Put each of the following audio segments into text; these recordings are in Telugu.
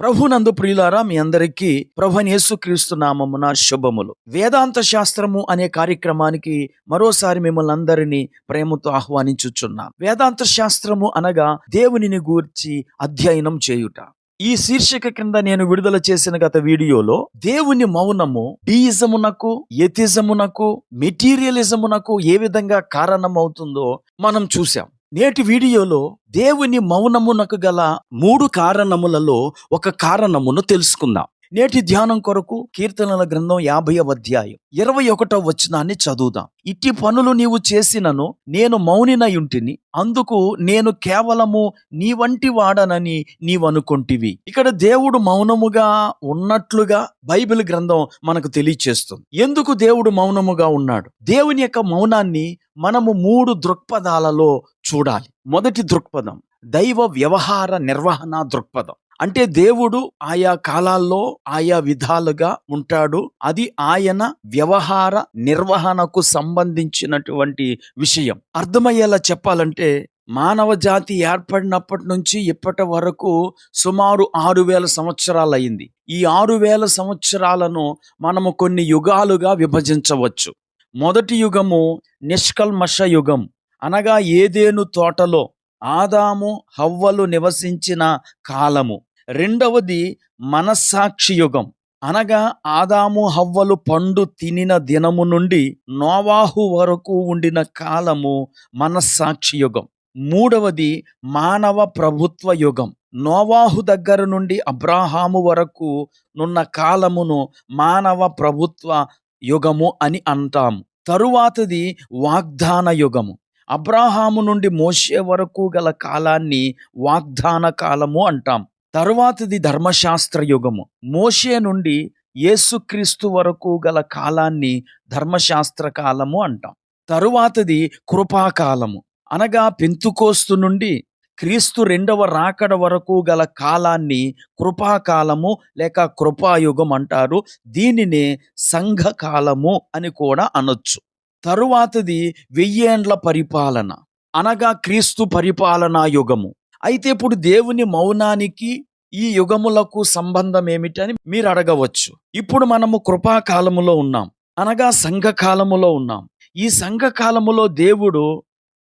ప్రభునందు ప్రియులారా మీ అందరికీ ప్రభుని యేసుక్రీస్తు నామమున శుభములు. వేదాంత శాస్త్రము అనే కార్యక్రమానికి మరోసారి మిమ్మల్ని అందరినీ ప్రేమతో ఆహ్వానించుచున్నాం. వేదాంత శాస్త్రము అనగా దేవునిని గూర్చి అధ్యయనం చేయుట. ఈ శీర్షిక కింద నేను విడుదల చేసిన గత వీడియోలో దేవుని మౌనము డీజమునకు ఎతిజమునకు మెటీరియలిజమునకు ఏ విధంగా కారణమవుతుందో మనం చూసాం నేటి వీడియోలో దేవుని మౌనమునకు గల మూడు కారణములలో ఒక కారణమును తెలుసుకుందాం. నేటి ధ్యానం కొరకు కీర్తనల గ్రంథం యాభై అధ్యాయం. ఇరవై ఒకటో వచనాన్ని చదువుదాం. ఇట్టి పనులు నీవు చేసినను నేను మౌనినయుంటిని అందుకు నేను కేవలము నీ వంటి వాడనని నీవనుకుంటివి ఇక్కడ దేవుడు మౌనముగా ఉన్నట్లుగా బైబిల్ గ్రంథం మనకు తెలియచేస్తుంది. ఎందుకు దేవుడు మౌనముగా ఉన్నాడు? దేవుని యొక్క మౌనాన్ని మనము మూడు దృక్పథాలలో చూడాలి. మొదటి దృక్పథం దైవ వ్యవహార నిర్వహణ దృక్పథం. అంటే దేవుడు ఆయా కాలాల్లో ఆయా విధాలుగా ఉంటాడు. అది ఆయన వ్యవహార నిర్వహణకు సంబంధించినటువంటి విషయం. అర్థమయ్యేలా చెప్పాలంటే మానవ జాతి ఏర్పడినప్పటి నుంచి ఇప్పటి వరకు సుమారు ఆరు వేల సంవత్సరాలు అయింది ఈ ఆరు వేల సంవత్సరాలను మనము కొన్ని యుగాలుగా విభజించవచ్చు. మొదటి యుగము నిష్కల్మష యుగం. అనగా ఏదేను తోటలో ఆదాము హవ్వలు నివసించిన కాలము. రెండవది మనస్సాక్షి యుగం. అనగా ఆదాము హవ్వలు పండు తినిన దినము నుండి నోవాహు వరకు ఉండిన కాలము మనస్సాక్షి యుగం. మూడవది మానవ ప్రభుత్వ యుగం. నోవాహు దగ్గర నుండి అబ్రాహాము వరకు నున్న కాలమును మానవ ప్రభుత్వ యుగము అని అంటాము తరువాతది వాగ్దాన యుగము. అబ్రాహాము నుండి మోసే వరకు గల కాలాన్ని వాగ్దాన కాలము అంటాం. తరువాతది ధర్మశాస్త్ర యుగము. మోషే నుండి యేసుక్రీస్తు వరకు గల కాలాన్ని ధర్మశాస్త్ర కాలము అంటాం. తరువాతది కృపాకాలము. అనగా పెంతుకోస్తు నుండి క్రీస్తు రెండవ రాకడ వరకు గల కాలాన్ని కృపాకాలము లేక కృపాయుగం అంటారు. దీనినే సంఘకాలము అని కూడా అనొచ్చు. తరువాతది వెయ్యేండ్ల పరిపాలన. అనగా క్రీస్తు పరిపాలనా యుగము. అయితే ఇప్పుడు దేవుని మౌనానికి ఈ యుగములకు సంబంధం ఏమిటని మీరు అడగవచ్చు. ఇప్పుడు మనము కృపాకాలములో ఉన్నాం. అనగా సంఘకాలములో ఉన్నాం. ఈ సంఘకాలములో దేవుడు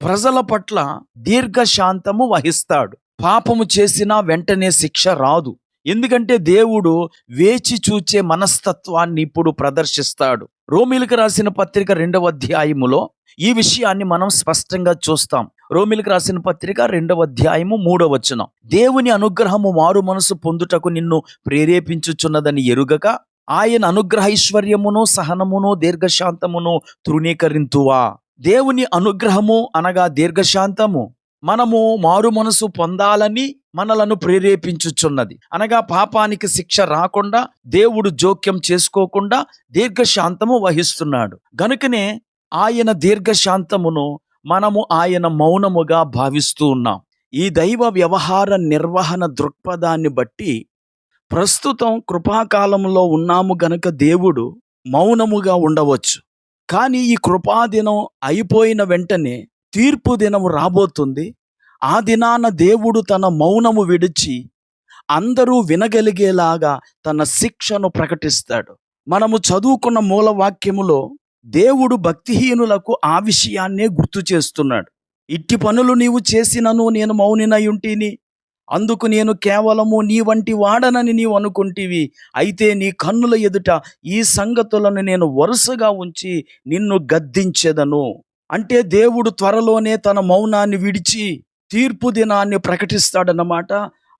ప్రజల పట్ల దీర్ఘశాంతము వహిస్తాడు. పాపము చేసినా వెంటనే శిక్ష రాదు. ఎందుకంటే దేవుడు వేచి చూచే మనస్తత్వాన్ని ఇప్పుడు ప్రదర్శిస్తాడు. రోమిలకు రాసిన పత్రిక రెండవ అధ్యాయములో ఈ విషయాన్ని మనం స్పష్టంగా చూస్తాం. రోమిలకు రాసిన పత్రిక రెండవ అధ్యాయము మూడవ వచనం. దేవుని అనుగ్రహము మారు మనసు పొందుటకు నిన్ను ప్రేరేపించుచున్నదని ఎరుగక ఆయన అనుగ్రహ ఐశ్వర్యమును సహనమును దీర్ఘశాంతమును తృణీకరింతువా. దేవుని అనుగ్రహము అనగా దీర్ఘశాంతము. మనము మారు మనసు పొందాలని మనలను ప్రేరేపించుచున్నది. అనగా పాపానికి శిక్ష రాకుండా దేవుడు జోక్యం చేసుకోకుండా దీర్ఘశాంతము వహిస్తున్నాడు. గనుకనే ఆయన దీర్ఘశాంతమును మనము ఆయన మౌనముగా భావిస్తూ ఉన్నాం. ఈ దైవ వ్యవహార నిర్వహణ దృక్పథాన్ని బట్టి ప్రస్తుతం కృపాకాలంలో ఉన్నాము గనక దేవుడు మౌనముగా ఉండవచ్చు. కానీ ఈ కృపాదినం అయిపోయిన వెంటనే తీర్పు దినం రాబోతుంది. ఆ దినాన దేవుడు తన మౌనము విడిచి అందరూ వినగలిగేలాగా తన శిక్షను ప్రకటిస్తాడు. మనము చదువుకున్న మూల వాక్యములో దేవుడు భక్తిహీనులకు ఆ విషయాన్నే గుర్తు చేస్తున్నాడు. ఇట్టి పనులు నీవు చేసినను నేను మౌనినయుంటిని. అందుకు నేను కేవలము నీ వంటి వాడనని నీవు అనుకుంటివి. అయితే నీ కన్నుల ఎదుట ఈ సంగతులను నేను వరుసగా ఉంచి నిన్ను గద్దించెదను. అంటే దేవుడు త్వరలోనే తన మౌనాన్ని విడిచి తీర్పు దినాన్ని ప్రకటిస్తాడన్నమాట.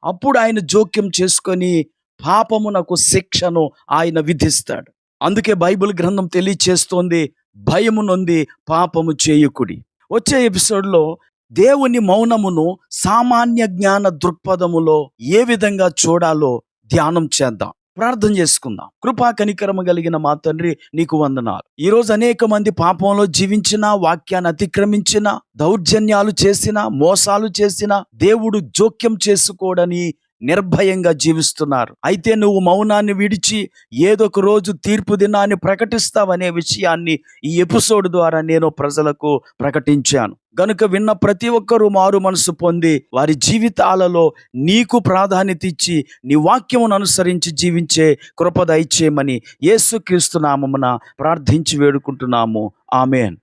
అప్పుడు ఆయన జోక్యం చేసుకొని పాపమునకు శిక్షను ఆయన విధిస్తాడు. అందుకే బైబిల్ గ్రంథం తెలియచేస్తోంది భయము నొంది పాపము చేయుకుడి. వచ్చే ఎపిసోడ్లో దేవుని మౌనమును సామాన్య జ్ఞాన దృక్పథములో ఏ విధంగా చూడాలో ధ్యానం చేద్దాం. ప్రార్థన చేసుకుందాం. కృపా కనికరము కలిగిన మా తండ్రి నీకు వందనాలు. ఈరోజు అనేక మంది పాపంలో జీవించిన వాక్యాన్ని అతిక్రమించిన దౌర్జన్యాలు చేసిన మోసాలు చేసిన దేవుడు జోక్యం చేసుకోడని నిర్భయంగా జీవిస్తున్నారు. అయితే నువ్వు మౌనాన్ని విడిచి ఏదొక రోజు తీర్పు దినాన్ని ప్రకటిస్తావనే విషయాన్ని ఈ ఎపిసోడ్ ద్వారా నేను ప్రజలకు ప్రకటించాను. గనుక విన్న ప్రతి ఒక్కరూ మారు మనసు పొంది వారి జీవితాలలో నీకు ప్రాధాన్యత ఇచ్చి నీ వాక్యమును అనుసరించి జీవించే కృప దయచేయమని యేసుక్రీస్తు నామమున ప్రార్థించి వేడుకుంటున్నాము. ఆమెన్.